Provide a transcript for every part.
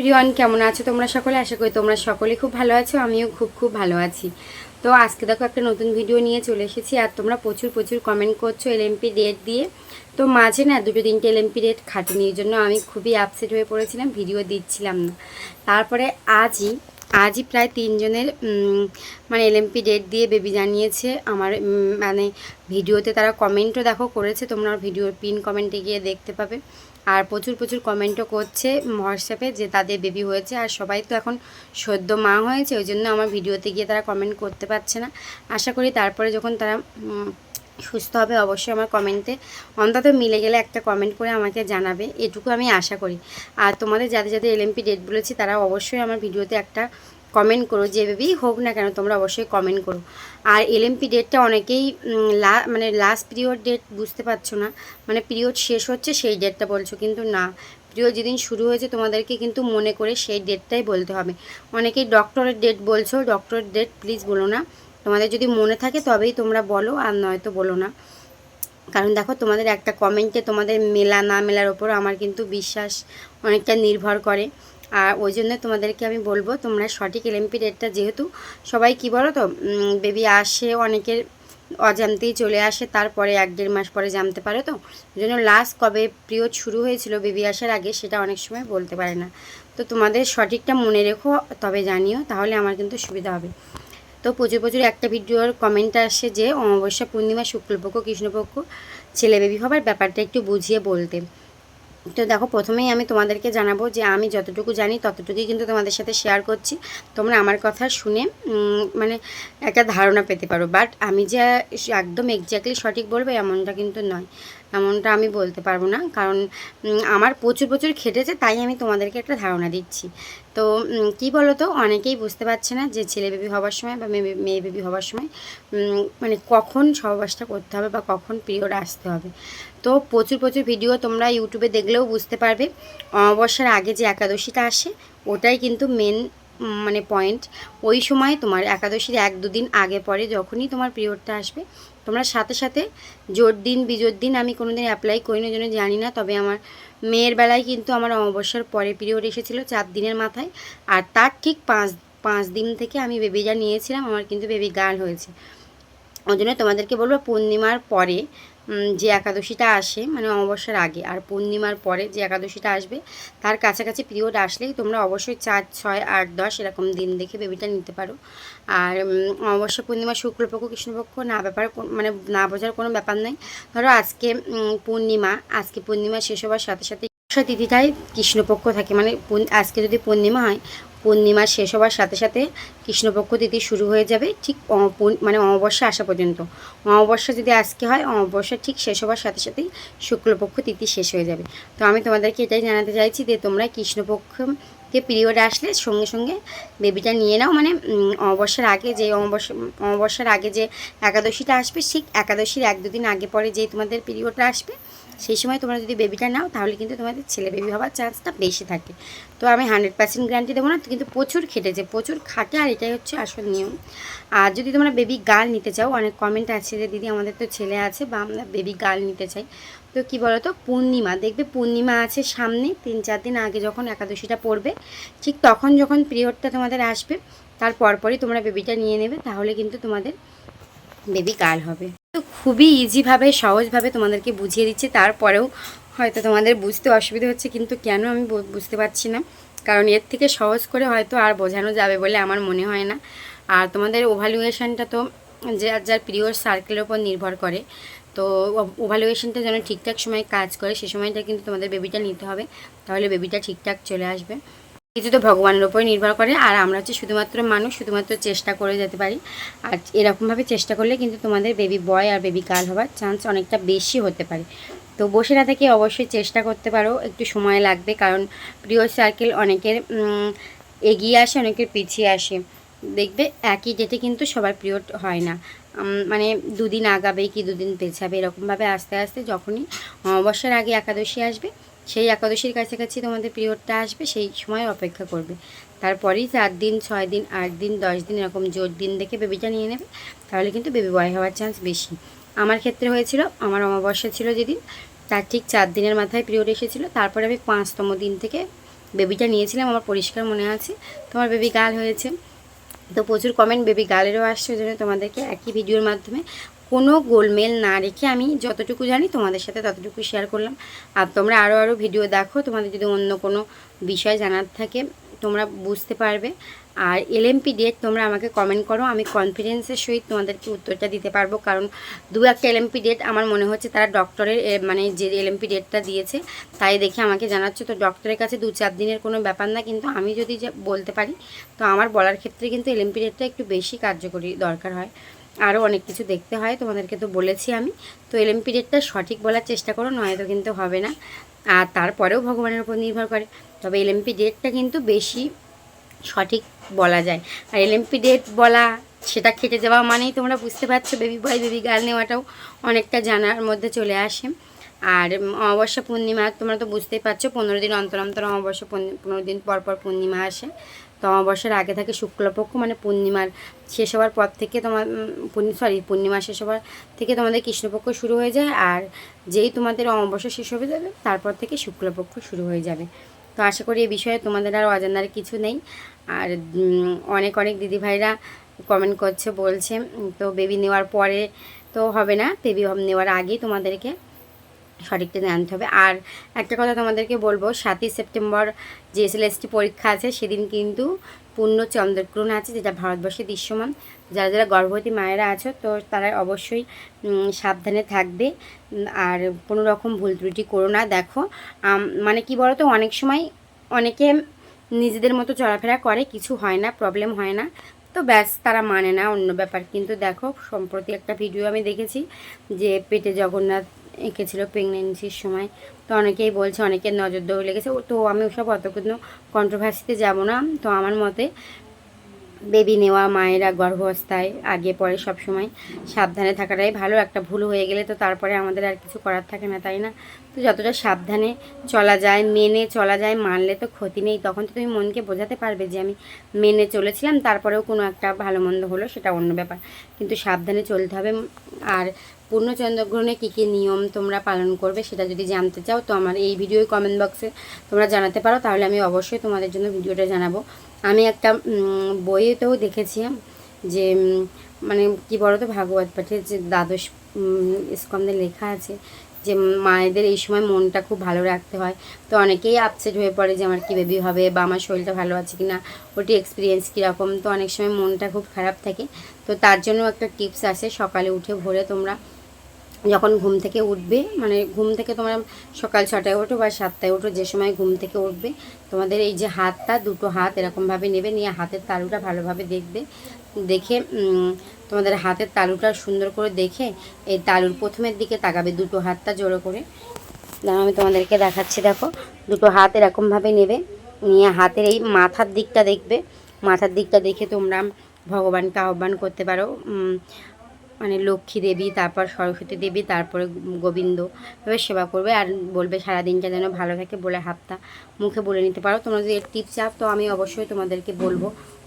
প্রিয়ন কেমন আছো তোমরা সকলে? আশা করি তোমরা সকলে খুব ভালো আছো, আমিও খুব খুব ভালো আছি। তো আজকে দেখো একটা নতুন ভিডিও নিয়ে চলে এসেছি, আর তোমরা প্রচুর প্রচুর কমেন্ট করছ এলএমপি ডেট দিয়ে। তো মাঝে না দুটো তিনটে এলএমপি ডেট এই জন্য আমি খুবই আপসেট হয়ে পড়েছিলাম ভিডিও দিচ্ছিলাম না। তারপরে আজই আজই প্রায় তিনজনের মানে এলএমপি ডেট দিয়ে বেবি জানিয়েছে। আমার মানে ভিডিওতে তারা কমেন্টও দেখো করেছে, তোমরা ভিডিওর পিন কমেন্টে গিয়ে দেখতে পাবে। আর প্রচুর প্রচুর কমেন্টও করছে হোয়াটসঅ্যাপে যে তাদের বেবি হয়েছে। আর সবাই তো এখন সদ্য মা হয়েছে, ওই জন্য আমার ভিডিওতে গিয়ে তারা কমেন্ট করতে পারছে না। আশা করি তারপরে যখন তারা সুস্থ হবে অবশ্যই আমার কমেন্টে। অন্তত মিলে গেলে একটা কমেন্ট করে আমাকে জানাবে। এটুকু আমি আশা করি। আর তোমাদের যাদের যাদের এলএমপি ডেট বলেছি, তারা অবশ্যই আমার ভিডিওতে একটা কমেন্ট করো। যে বেবি হোক না কেন, তোমরা অবশ্যই কমেন্ট করো। আর এলএমপি ডেটটা অনেকেই লা মানে লাস্ট পিরিয়ড ডেট বুঝতে পারছ না। মানে পিরিয়ড শেষ হচ্ছে, সেই ডেটটা বলছো। কিন্তু না পিরিয়ড যেদিন শুরু হয়েছে, তোমাদেরকে কিন্তু মনে করে সেই ডেটটাই বলতে হবে। অনেকেই ডক্টরের ডেট বলছো ডক্টরের ডেট প্লিজ বলো না। তোমাদের যদি মনে থাকে তবেই তোমরা বলো, আর নয়তো বলো না। কারণ দেখো, তোমাদের একটা কমেন্টে তোমাদের মেলা না মেলার ওপর আমার কিন্তু বিশ্বাস অনেকটা নির্ভর করে। আর ওই জন্য তোমাদেরকে আমি বলব, তোমরা সঠিক এলএমপি ডেটটা যেহেতু সবাই কি বলো তো বেবি আসে অনেকের অজান্তেই চলে আসে, তারপরে এক দেড় মাস পরে জানতে পারে তো। ওই জন্য লাস্ট কবে পিরিয়ড শুরু হয়েছিল বেবি আসার আগে সেটা অনেক সময় বলতে পারে না। তো তোমাদের সঠিকটা মনে রেখো, তবে জানিও, তাহলে আমার কিন্তু সুবিধা হবে। তো প্রচুর প্রচুর একটা ভিডিওর কমেন্ট আসে যে অমাবস্যা পূর্ণিমা, শুক্লপক্ষ, কৃষ্ণপক্ষ ছেলে বেবি হবার ব্যাপারটা একটু বুঝিয়ে বলতে তো দেখো, প্রথমেই আমি তোমাদেরকে জানাব যে আমি যতটুকু জানি ততটুকুই কিন্তু তোমাদের সাথে শেয়ার করছি। তোমরা আমার কথা শুনে মানে একটা ধারণা পেতে পারো। বাট আমি যে একদম এক্স্যাক্টলি সঠিক বলব এমনটা কিন্তু নয়। এমনটা আমি বলতে পারব না। কারণ আমার প্রচুর প্রচুর খেটেছে, তাই আমি তোমাদেরকে একটা ধারণা দিচ্ছি। তো কি বলো তো অনেকেই বুঝতে পারছে না যে ছেলে বেবি হওয়ার সময় বা মেয়ে মেয়ে বেবি হওয়ার সময় মানে কখন সহবাসটা করতে হবে বা কখন পিরিয়ড আসতে হবে। তো প্রচুর প্রচুর ভিডিও তোমরা ইউটিউবে দেখলেও বুঝতে পারবে। অমাবস্যার আগে যে একাদশীটা আসে, ওটাই কিন্তু মেন মানে পয়েন্ট ওই সময় তোমার একাদশীর এক, দুদিন আগে পরে যখনই তোমার পিরিয়ডটা আসবে, তোমরা সাথে সাথে জোর দিন, বিজোর দিন আমি কোনোদিন অ্যাপ্লাই করি না জন্য জানি না, তবে আমার মেয়ের বেলায় কিন্তু আমার অমাবস্যার পরে পিরিয়ড এসেছিল চার দিনের মাথায়। আর তার ঠিক পাঁচ পাঁচ দিন থেকে আমি বেবিটা নিয়েছিলাম, আমার কিন্তু বেবি গার্ল হয়েছে। ওই জন্য তোমাদেরকে বলব পূর্ণিমার পরে যে একাদশীটা আসে মানে অমাবস্যার আগে আর পূর্ণিমার পরে যে একাদশীটা আসবে, তার কাছাকাছি পিরিয়ড আসলেই তোমরা অবশ্যই চার, ছয়, আট, দশ এরকম দিন দেখে বেবিটা নিতে পারো। আর অমাবস্যা, পূর্ণিমা, শুক্লপক্ষ, কৃষ্ণপক্ষ, না ব্যাপার মানে না বোঝার কোনো ব্যাপার নেই। ধরো আজকে পূর্ণিমা আজকে পূর্ণিমা শেষ হওয়ার সাথে সাথে তিথিটাই কৃষ্ণপক্ষ থাকে। মানে আজকে যদি পূর্ণিমা হয় পূর্ণিমা শেষ হওয়ার সাথে সাথে কৃষ্ণপক্ষ তিথি শুরু হয়ে যাবে ঠিক মানে অমাবস্যা আসা পর্যন্ত। অমাবস্যা যদি আজকে হয়, অমাবস্যা ঠিক শেষ হওয়ার সাথে সাথেই শুক্লপক্ষ তিথি শেষ হয়ে যাবে। তো আমি তোমাদেরকে এটাই জানাতে চাইছি যে, তোমরা কৃষ্ণপক্ষকে পিরিয়ড আসলে সঙ্গে সঙ্গে বেবিটা নিয়ে নাও। মানে অমাবস্যার আগে যে অমাবস্যা, অমাবস্যার আগে যে একাদশীটা আসবে, ঠিক একাদশীর এক দুদিন আগে পরে যে তোমাদের পিরিয়ডটা আসবে সেই সময় তোমরা যদি বেবিটা নাও, তাহলে কিন্তু তোমাদের ছেলে বেবি হওয়ার চান্সটা বেশি থাকে। তো আমি হান্ড্রেড পার্সেন্ট গ্যারান্টি দেবো না, কিন্তু প্রচুর খেটেছে, প্রচুর খাটে, আর এটাই হচ্ছে আসল নিয়ম। আর যদি তোমরা বেবি গাল নিতে চাও, অনেক কমেন্ট আছে যে, দিদি, আমাদের তো ছেলে আছে, বা আমরা বেবি গাল নিতে চাই। তো কি বলো তো পূর্ণিমা, দেখবে পূর্ণিমা আছে সামনে, তিন চার দিন আগে যখন একাদশীটা পড়বে, ঠিক তখন যখন পিরিয়ডটা তোমাদের আসবে, তার পরপরই তোমরা বেবিটা নিয়ে নেবে, তাহলে কিন্তু তোমাদের বেবি গাল হবে। তো খুবই ইজিভাবে সহজভাবে তোমাদেরকে বুঝিয়ে দিচ্ছি। তারপরেও হয়তো তোমাদের বুঝতে অসুবিধা হচ্ছে, কিন্তু কেন আমি বুঝতে পারছি না। কারণ এর থেকে সহজ করে হয়তো আর বোঝানো যাবে বলে আমার মনে হয় না। আর তোমাদের ওভালুয়েশনটা তো যার যার প্রিয় সার্কেলের উপর নির্ভর করে, তো ওভালুয়েশনটা যেন ঠিকঠাক সময় কাজ করে, সে সময়টা কিন্তু তোমাদের বেবিটা নিতে হবে। তাহলে বেবিটা ঠিকঠাক চলে আসবে। কিছু তো ভগবানের উপরে নির্ভর করে, আর আমরা হচ্ছে শুধুমাত্র মানুষ, শুধুমাত্র চেষ্টা করে যেতে পারি। আর এরকমভাবে চেষ্টা করলে কিন্তু তোমাদের বেবি বয় আর বেবি গার্ল হওয়ার চান্স অনেকটা বেশি হতে পারে। তো বসে না থেকে অবশ্যই চেষ্টা করতে পারো, একটু সময় লাগবে, কারণ প্রিয় সার্কেল অনেকের এগিয়ে আসে, অনেকের পিছিয়ে আসে। দেখবে একই ডেটে কিন্তু সবার পিরিয়ড হয় না। মানে দুদিন আগাবে কি দুদিন পেছাবে, এরকমভাবে আস্তে আস্তে যখনই অমাবস্যার আগে একাদশী আসবে সেই একাদশীর কাছাকাছি তোমাদের পিরিয়ডটা আসবে, সেই সময় অপেক্ষা করবে। তারপরেই চার দিন, ছয় দিন, আট দিন, দশ দিন এরকম জোর দিন দেখে বেবিটা নিয়ে নেবে, তাহলে কিন্তু বেবি বয় হওয়ার চান্স বেশি। আমার ক্ষেত্রে হয়েছিল, আমার অমাবস্যা ছিল যেদিন, তার ঠিক চার দিনের মাথায় পিরিয়ড এসেছিল, তারপরে আমি পাঁচতম দিন থেকে বেবিটা নিয়েছিলাম, আমার পরিষ্কার মনে আছে। তোমার বেবি গাল হয়েছে। তো প্রচুর কমেন্ট বেবি গালেরও আসছে, ওই জন্য তোমাদেরকে একই ভিডিওর মাধ্যমে কোনো গোলমেল না রেখে আমি যতটুকু জানি তোমাদের সাথে ততটুকু শেয়ার করলাম। আর তোমরা আরও আরও ভিডিও দেখো, তোমাদের যদি অন্য কোনো বিষয় জানার থাকে, তোমরা বুঝতে পারবে। আর এলএমপি ডেট তোমরা আমাকে কমেন্ট করো, আমি কনফিডেন্সের সহিত তোমাদেরকে উত্তরটা দিতে পারব। কারণ দু একটা এলএমপি ডেট আমার মনে হচ্ছে তারা ডক্টরের মানে যে এলএমপি ডেটটা দিয়েছে, তাই দেখে আমাকে জানাচ্ছে। তো ডক্টরের কাছে দু চার দিনের কোনো ব্যাপার না, কিন্তু আমি যদি বলতে পারি, তো আমার বলার ক্ষেত্রে কিন্তু এলএমপি ডেটটা একটু বেশি কার্যকরী দরকার হয়। আরও অনেক কিছু দেখতে হয়, তোমাদেরকে তো বলেছি আমি। তো এলএমপি ডেটটা সঠিক বলার চেষ্টা করো, নয়তো কিন্তু হবে না। আর তারপরেও ভগবানের উপর নির্ভর করে। তবে এল এলএমপি ডেটটা কিন্তু বেশি সঠিক বলা যায়। আর এল এলএমপি ডেট বলা, সেটা খেটে যাওয়া মানেই তোমরা বুঝতে পারছ বেবি বয় বেবি গার্ল নেওয়াটাও অনেকটা জানার মধ্যে চলে আসে। আর অমাবস্যা পূর্ণিমা, তোমরা তো বুঝতেই পারছ, পনেরো দিন অন্তর অন্তর অমাবস্যা পনেরো দিন পর পর পূর্ণিমা আসে। তো অমাবস্যার আগে থাকে শুক্লপক্ষ মানে পূর্ণিমার শেষ হওয়ার পর থেকে তোমার সরি পূর্ণিমা শেষ হওয়ার থেকে তোমাদের কৃষ্ণপক্ষ শুরু হয়ে যায় আর যেই তোমাদের অমাবস্যা শেষ হয়ে যাবে, তারপর থেকে শুক্লপক্ষ শুরু হয়ে যাবে। তো আশা করি এই বিষয়ে তোমাদের আর অজানার কিছু নেই। আর অনেক অনেক দিদিভাইরা কমেন্ট করছে, বলছে তো বেবি নেওয়ার পরে তো হবে না বেবি নেওয়ার আগেই তোমাদেরকে সঠিকটা জানতে হবে। আর একটা কথা তোমাদেরকে বলব, সাতই সেপ্টেম্বর যে এসএলএসটি পরীক্ষা আছে, সেদিন কিন্তু পূর্ণ চন্দ্রগ্রহণ আছে, যেটা ভারতবর্ষে দৃশ্যমান। যারা যারা গর্ভবতী মায়েরা আছো, তো তারা অবশ্যই সাবধানে থাকবে। আর কোনো রকম ভুল ত্রুটি করো না। দেখো মানে কি বলো তো অনেক সময় অনেকে নিজেদের মতো চলাফেরা করে, কিছু হয় না প্রবলেম হয় না। তো ব্যাস, তারা মানে না, অন্য ব্যাপার। কিন্তু দেখো, সম্প্রতি একটা ভিডিও আমি দেখেছি যে পেটে জগন্নাথ এঁকেছিল প্রেগনেন্সির সময়। তো অনেকেই বলছে, অনেকের নজর দৌড় লেগেছে। তো আমি ওসব অত কোনো কন্ট্রোভার্সিতে যাব না। তো আমার মতে বেবি নেওয়া, মায়েরা গর্ভাবস্থায় আগে পরে সব সময় সাবধানে থাকাটাই ভালো। একটা ভুল হয়ে গেলে তো তারপরে আমাদের আর কিছু করার থাকে না, তাই না? তো যতটা সাবধানে চলা যায়, মেনে চলা যায়, মানলে তো ক্ষতি নেই। তখন তো তুমি মনকে বোঝাতে পারবে যে আমি মেনে চলেছিলাম, তারপরেও কোনো একটা ভালো মন্দ হলো, সেটা অন্য ব্যাপার। কিন্তু সাবধানে চলতে হবে। আর পূর্ণ চন্দ্রগ্রহণে কী কী নিয়ম তোমরা পালন করবে সেটা যদি জানতে চাও, তো আমার এই ভিডিও কমেন্ট বক্সে তোমরা জানাতে পারো। তাহলে আমি অবশ্যই তোমাদের জন্য ভিডিওটা জানাব। আমি একটা বইয়েতেও দেখেছি যে মানে কি বলো তো ভাগবত পাঠের যে দ্বাদশ স্কন্ধে লেখা আছে যে, মায়েদের এই সময় মনটা খুব ভালো রাখতে হয়। তো অনেকেই আপসেট হয়ে পড়ে যে, আমার কী বেবি হবে বা আমার শরীরটা ভালো আছে কি না ওটি এক্সপিরিয়েন্স কীরকম। তো অনেক সময় মনটা খুব খারাপ থাকে। তো তার জন্য একটা টিপস আছে সকালে উঠে ভোরে তোমরা যখন ঘুম থেকে উঠবে মানে ঘুম থেকে তোমরা সকাল ছটায় ওঠো বা সাতটায় ওঠো, যে সময় ঘুম থেকে উঠবে, তোমাদের এই যে হাতটা, দুটো হাত এরকমভাবে নেবে, নিয়ে হাতের তালুটা ভালোভাবে দেখবে। দেখে তোমাদের হাতের তালুটা সুন্দর করে দেখে, এই তালুর প্রথমের দিকে তাকাবে দুটো হাতটা জোড়ো করে। আমি তোমাদেরকে দেখাচ্ছি, দেখো। দুটো হাত এরকমভাবে নেবে, নিয়ে হাতের এই মাথার দিকটা দেখবে। মাথার দিকটা দেখে তোমরা ভগবানকে আহ্বান করতে পারো। মানে লক্ষ্মী দেবী, তারপর সরস্বতী দেবী, তারপরে গোবিন্দ। এভাবে সেবা করবে আর বলবে সারা দিনটা যেন ভালো থাকে বলে হাতটা মুখে বলে নিতে পারো। তোমরা যদি টিপ চাও, তো আমি অবশ্যই তোমাদেরকে বলব।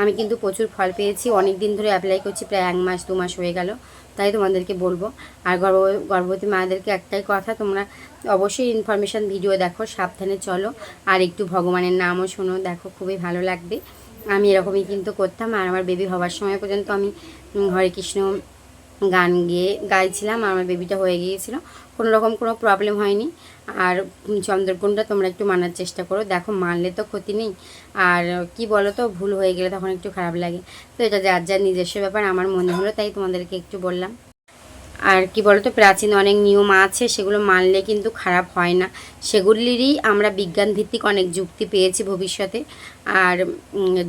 আমি কিন্তু প্রচুর ফল পেয়েছি। অনেক দিন ধরে অ্যাপ্লাই করছি, প্রায় এক মাস, দু মাস হয়ে গেল। তাই তোমাদেরকে বলব। আর গর্ভ, গর্ভবতী মায়েদেরকে একটাই কথা, তোমরা অবশ্যই ইনফরমেশান ভিডিও দেখো, সাবধানে চলো। আর একটু ভগবানের নামও শোনো, দেখো খুবই ভালো লাগবে। আমি এরকমই কিন্তু করতাম। আর আমার বেবি হওয়ার সময় পর্যন্ত আমি হরে কৃষ্ণ গান গিয়ে গাইছিলাম, আর আমার বেবিটা হয়ে গিয়েছিল। কোনো রকম কোনো প্রবলেম হয়নি। আর চন্দ্রকোণটা তোমরা একটু মানার চেষ্টা করো। দেখো, মানলে তো ক্ষতি নেই। আর কি বলো তো ভুল হয়ে গেলে তখন একটু খারাপ লাগে। তো এটা যার যার নিজস্ব ব্যাপার, আমার মনে হলো, তাই তোমাদেরকে একটু বললাম। আর কি বলতো, প্রাচীন অনেক নিয়ম আছে, সেগুলো মানলে কিন্তু খারাপ হয় না। সেগুলিরই আমরা বিজ্ঞানভিত্তিক অনেক যুক্তি পেয়েছি ভবিষ্যতে। আর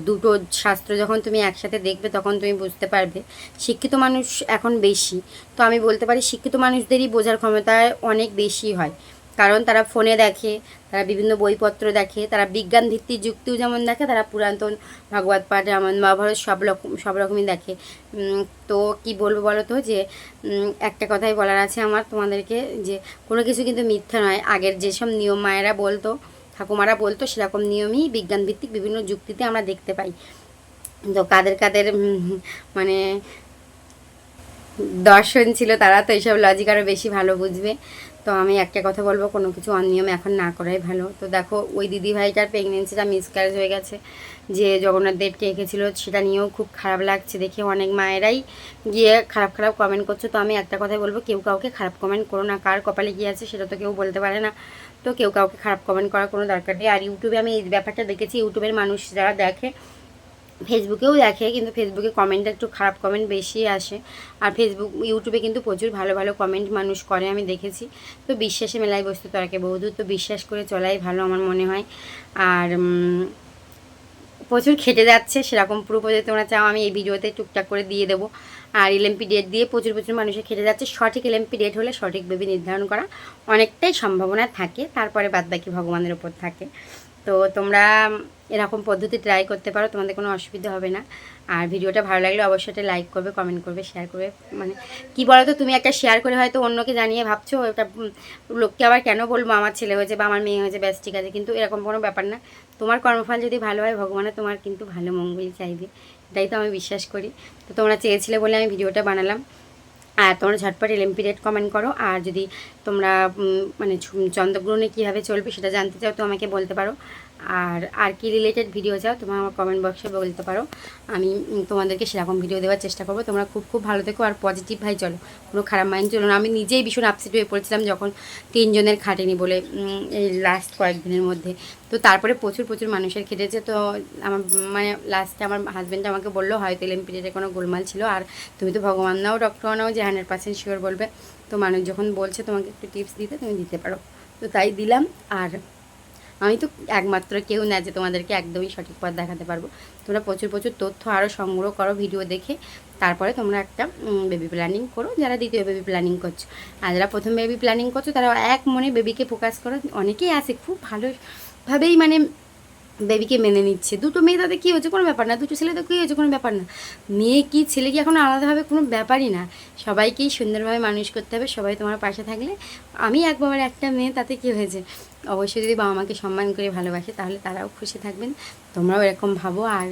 দুটো শাস্ত্র যখন তুমি একসাথে দেখবে, তখন তুমি বুঝতে পারবে, শিক্ষিত মানুষ এখন বেশি। তো আমি বলতে পারি, শিক্ষিত মানুষদেরই বোঝার ক্ষমতা অনেক বেশি হয়। কারণ তারা ফোনে দেখে, তারা বিভিন্ন বইপত্র দেখে, তারা বিজ্ঞান ভিত্তিক যুক্তিও যেমন দেখে, তারা পুরাতন ভাগবত পাঠ, রামায়ণ, মহাভারত সব রকম, সব রকমই দেখে। তো কি বলব বলো তো যে একটা কথাই বলার আছে আমার তোমাদেরকে যে, কোনো কিছু কিন্তু মিথ্যা নয়। আগের যেসব নিয়ম মায়েরা বলতো, ঠাকুমারা বলতো, সেরকম নিয়মই বিজ্ঞান ভিত্তিক বিভিন্ন যুক্তিতে আমরা দেখতে পাই। তো কাদের কাদের মানে দর্শন ছিল তারা তো এইসব লজিক আরও বেশি ভালো বুঝবে। তো আমি একটা কথা বলব, কোনো কিছু অনিয়ম এখন না করাই ভালো। তো দেখো, ওই দিদি ভাইটার প্রেগনেন্সিটা মিসক্যারেজ হয়ে গেছে। যে জগন্নাথ দেবকে এঁকেছিল, সেটা নিয়েও খুব খারাপ লাগছে দেখে। অনেক মায়েরাই গিয়ে খারাপ খারাপ কমেন্ট করছে। তো আমি একটা কথাই বলব, কেউ কাউকে খারাপ কমেন্ট করো না। কার কপালে গিয়ে আছে সেটা তো কেউ বলতে পারে না। তো কেউ কাউকে খারাপ কমেন্ট করার কোনো দরকার নেই। আর ইউটিউবে আমি এই ব্যাপারটা দেখেছি, ইউটিউবের মানুষ যারা দেখে ফেসবুকেও দেখে, কিন্তু ফেসবুকে কমেন্টটা একটু খারাপ কমেন্ট বেশি আসে। আর ফেসবুক ইউটিউবে কিন্তু প্রচুর ভালো ভালো কমেন্ট মানুষ করে, আমি দেখেছি। তো বিশ্বাসে মেলায় বস্তু তর্কে বহুদূর তো বিশ্বাস করে চলাই ভালো আমার মনে হয়। আর প্রচুর খেটে যাচ্ছে সেরকম পুরো যদি তোমরা চাও, আমি এই ভিডিওতে টুকটাক করে দিয়ে দেবো। আর এলএমপি ডেট দিয়ে প্রচুর প্রচুর মানুষের খেটে যাচ্ছে। সঠিক এলএমপি ডেট হলে সঠিক বেবি নির্ধারণ করা অনেকটাই সম্ভাবনা থাকে, তারপরে বাদবাকি ভগবানের ওপর থাকে। তো তোমরা এরকম পদ্ধতি ট্রাই করতে পারো, তোমাদের কোনো অসুবিধা হবে না। আর ভিডিওটা ভালো লাগলে অবশ্যই একটা লাইক করবে কমেন্ট করবে শেয়ার করবে। মানে কি বলো তো তুমি একটা শেয়ার করে হয়তো অন্যকে জানিয়ে ভাবছ, ওটা লোককে আবার কেন বলব? আমার ছেলে হয়েছে বা আমার মেয়ে হয়েছে, ব্যাস ঠিক আছে। কিন্তু এরকম কোনো ব্যাপার না। তোমার কর্মফল যদি ভালো হয় ভগবানে তোমার কিন্তু ভালো মঙ্গলই চাইবে। এটাই তো আমি বিশ্বাস করি। তো তোমরা চেয়েছিলে বলে আমি ভিডিওটা বানালাম। আর তোমরা ঝটপট এলএমপি রেট কমেন্ট করো। আর যদি তোমরা মানে চন্দ্রগ্রহণে কীভাবে চলবে সেটা জানতে চাও তো আমাকে বলতে পারো। আর আর কি রিলেটেড ভিডিও চাও, তোমরা আমার কমেন্ট বক্সে বলতে পারো। আমি তোমাদেরকে সেরকম ভিডিও দেওয়ার চেষ্টা করব। তোমরা খুব খুব ভালো থেকো আর পজিটিভ ভাই চলো। কোনো খারাপ মাইন্ড চলো না। আমি নিজেই ভীষণ আপসেট হয়ে পড়েছিলাম যখন তিনজনের খাটেনি বলে এই লাস্ট কয়েকদিনের মধ্যে। তো তারপরে প্রচুর প্রচুর মানুষের খেটেছে। তো আমার মানে লাস্টে আমার হাজব্যান্ড আমাকে বলল, হয়তো এলএমপিডের কোনো গোলমাল ছিল। আর তুমি তো ভগবান নাও ডক্টর নাও, যে হান্ড্রেড পার্সেন্ট শিওর বলবে। তো মানুষ যখন বলছে তোমাকে একটু টিপস দিতে, তুমি দিতে পারো। তো তাই দিলাম। আর আমি তো একমাত্র কেউ না যে তোমাদেরকে একদমই সঠিক পথ দেখাতে পারব। তোমরা প্রচুর প্রচুর তথ্য আরও সংগ্রহ করো ভিডিও দেখে। তারপরে তোমরা একটা বেবি প্ল্যানিং করো, যারা দ্বিতীয় বেবি প্ল্যানিং করছ। আর যারা প্রথম বেবি প্ল্যানিং করছ তারা এক মনে বেবিকে ফোকাস করো। অনেকেই আছে খুব ভালোভাবেই মানে বেবিকে মেনে নিচ্ছে। দুটো মেয়ে তাদের কী হয়েছে কোনো ব্যাপার না, দুটো ছেলে তো কী হয়েছে কোনো ব্যাপার না। মেয়ে কি ছেলে কি এখন আলাদাভাবে কোনো ব্যাপারই না। সবাইকেই সুন্দরভাবে মানুষ করতে হবে, সবাই তোমার পাশে থাকলে। আমি এক বাবার একটা মেয়ে, তাতে কী হয়েছে? অবশ্যই যদি বাবা মাকে সম্মান করে ভালোবাসে, তাহলে তারাও খুশি থাকবেন। তোমরাও এরকম ভাবো, আর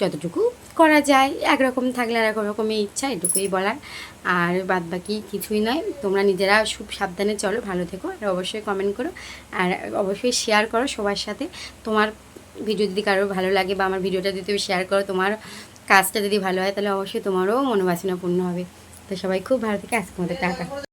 যতটুকু করা যায়, একরকম থাকলে আর রকমই ইচ্ছা, এটুকুই বলার। আর বাদ বাকি কিছুই নয়, তোমরা নিজেরা খুব সাবধানে চলো, ভালো থেকো, আর অবশ্যই কমেন্ট করো। আর অবশ্যই শেয়ার করো সবার সাথে। তোমার ভিডিও যদি কারোর ভালো লাগে বা আমার ভিডিওটা যদি তুমি শেয়ার করো, তোমার কাজটা যদি ভালো হয়, তাহলে অবশ্যই তোমারও মনোবাসনা পূর্ণ হবে। তো সবাই খুব ভালো থেকে আজকে আমাদের টাকা